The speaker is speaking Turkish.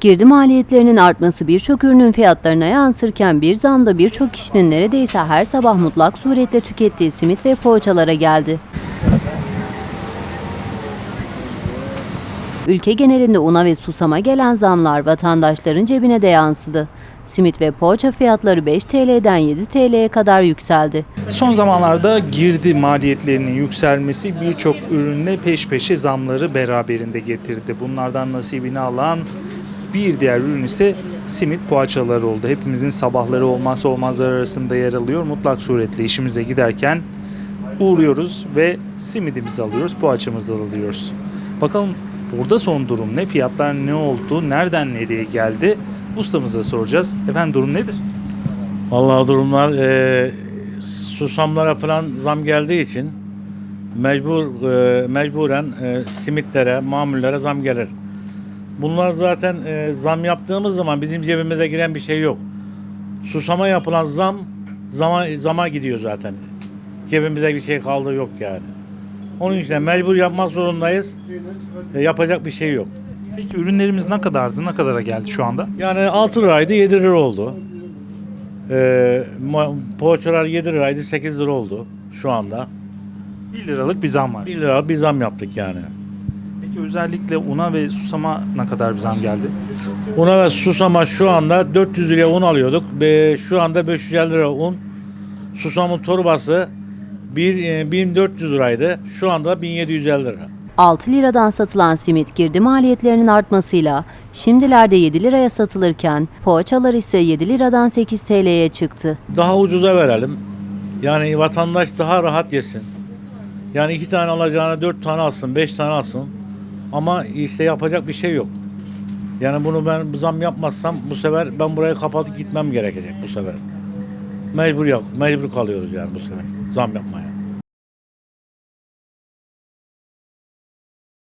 Girdi maliyetlerinin artması birçok ürünün fiyatlarına yansırken bir zam da birçok kişinin neredeyse her sabah mutlak surette tükettiği simit ve poğaçalara geldi. Ülke genelinde una ve susama gelen zamlar vatandaşların cebine de yansıdı. Simit ve poğaça fiyatları 5 TL'den 7 TL'ye kadar yükseldi. Son zamanlarda girdi maliyetlerinin yükselmesi birçok ürünle peş peşe zamları beraberinde getirdi. Bunlardan nasibini alan bir diğer ürün ise simit poğaçaları oldu. Hepimizin sabahları olmazsa olmazlar arasında yer alıyor. Mutlak suretle işimize giderken uğruyoruz ve simidimizi alıyoruz, poğaçamızı alıyoruz. Bakalım burada son durum ne? Fiyatlar ne oldu? Nereden nereye geldi? Ustamıza soracağız. Efendim durum nedir? Vallahi durumlar e, susamlara falan zam geldiği için mecbur e, mecburen e, simitlere, mamullere zam gelir. Bunlar zaten e, zam yaptığımız zaman bizim cebimize giren bir şey yok. Susama yapılan zam zama zama gidiyor zaten. Cebimize bir şey kaldığı yok yani. Onun için mecbur yapmak zorundayız. E, yapacak bir şey yok. Peki ürünlerimiz ne kadardı? Ne kadara geldi şu anda? Yani 6 liraydı 7 lira oldu. Ma- poğaçalar 7 liraydı 8 lira oldu şu anda. 1 liralık bir zam var. 1 lira bir zam yaptık yani. Peki özellikle una ve susama ne kadar bir zam geldi? Una ve susama şu anda 400 liraya un alıyorduk. Be- Şu anda 550 lira un. Susamın torbası bir, e, 1400 liraydı. Şu anda 1750 lira. 6 liradan satılan simit girdi maliyetlerinin artmasıyla şimdilerde 7 liraya satılırken poğaçalar ise 7 liradan 8 TL'ye çıktı. Daha ucuza verelim. Yani vatandaş daha rahat yesin. Yani iki tane alacağına dört tane alsın, beş tane alsın. Ama işte yapacak bir şey yok. Yani bunu ben zam yapmazsam bu sefer ben burayı kapatıp gitmem gerekecek bu sefer. Mecbur yok, mecbur kalıyoruz yani bu sefer zam yapmaya.